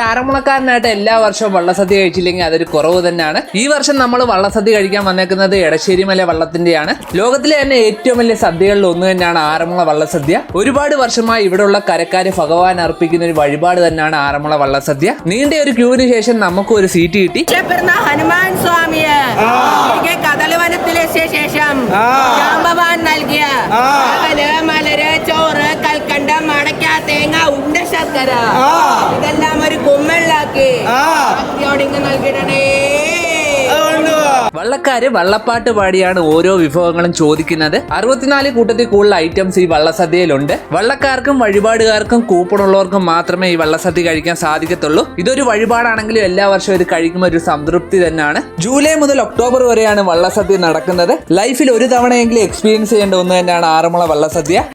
ആറന്മുളക്കാരനായിട്ട് എല്ലാ വർഷവും വള്ളസദ്യ കഴിച്ചില്ലെങ്കിൽ അതൊരു കുറവ് തന്നെയാണ്. ഈ വർഷം നമ്മൾ വള്ളസദ്യ കഴിക്കാൻ വന്നേക്കുന്നത് എടശ്ശേരിമല വള്ളത്തിന്റെയാണ്. ലോകത്തിലെ തന്നെ ഏറ്റവും വലിയ സദ്യകളിൽ ഒന്ന് തന്നെയാണ് ആറന്മുള വള്ളസദ്യ. ഒരുപാട് വർഷമായി ഇവിടെയുള്ള കരക്കാര് ഭഗവാൻ അർപ്പിക്കുന്ന ഒരു വഴിപാട് തന്നെയാണ് ആറന്മുള വള്ളസദ്യ. നീണ്ട ഒരു ക്യൂവിന് ശേഷം നമുക്ക് ഒരു സീറ്റ് കിട്ടി. ഹനുമാൻ സ്വാമിയെ. ശേഷം തേങ്ങ ഉണ്ട ശർക്കര. ഇതെല്ലാം ഒരു കുമ്മലിലാക്കി ഭക്തിയോടിങ്ങ് നൽകിടണേ. വള്ളക്കാര് വള്ളപ്പാട്ട് പാടിയാണ് ഓരോ വിഭവങ്ങളും ചോദിക്കുന്നത്. അറുപത്തിനാല് കൂട്ടത്തിൽ കൂടുതൽ ഐറ്റംസ് ഈ വള്ളസദ്യയിലുണ്ട്. വള്ളക്കാർക്കും വഴിപാടുകാർക്കും കൂപ്പണുള്ളവർക്കും മാത്രമേ ഈ വള്ളസദ്യ കഴിക്കാൻ സാധിക്കത്തുള്ളൂ. ഇതൊരു വഴിപാടാണെങ്കിലും എല്ലാ വർഷവും ഇത് കഴിക്കുമ്പോൾ ഒരു സംതൃപ്തി തന്നെയാണ്. ജൂലൈ മുതൽ ഒക്ടോബർ വരെയാണ് വള്ളസദ്യ നടക്കുന്നത്. ലൈഫിൽ ഒരു തവണയെങ്കിലും എക്സ്പീരിയൻസ് ചെയ്യേണ്ട ഒന്ന് തന്നെയാണ് ആറന്മുള വള്ളസദ്യ.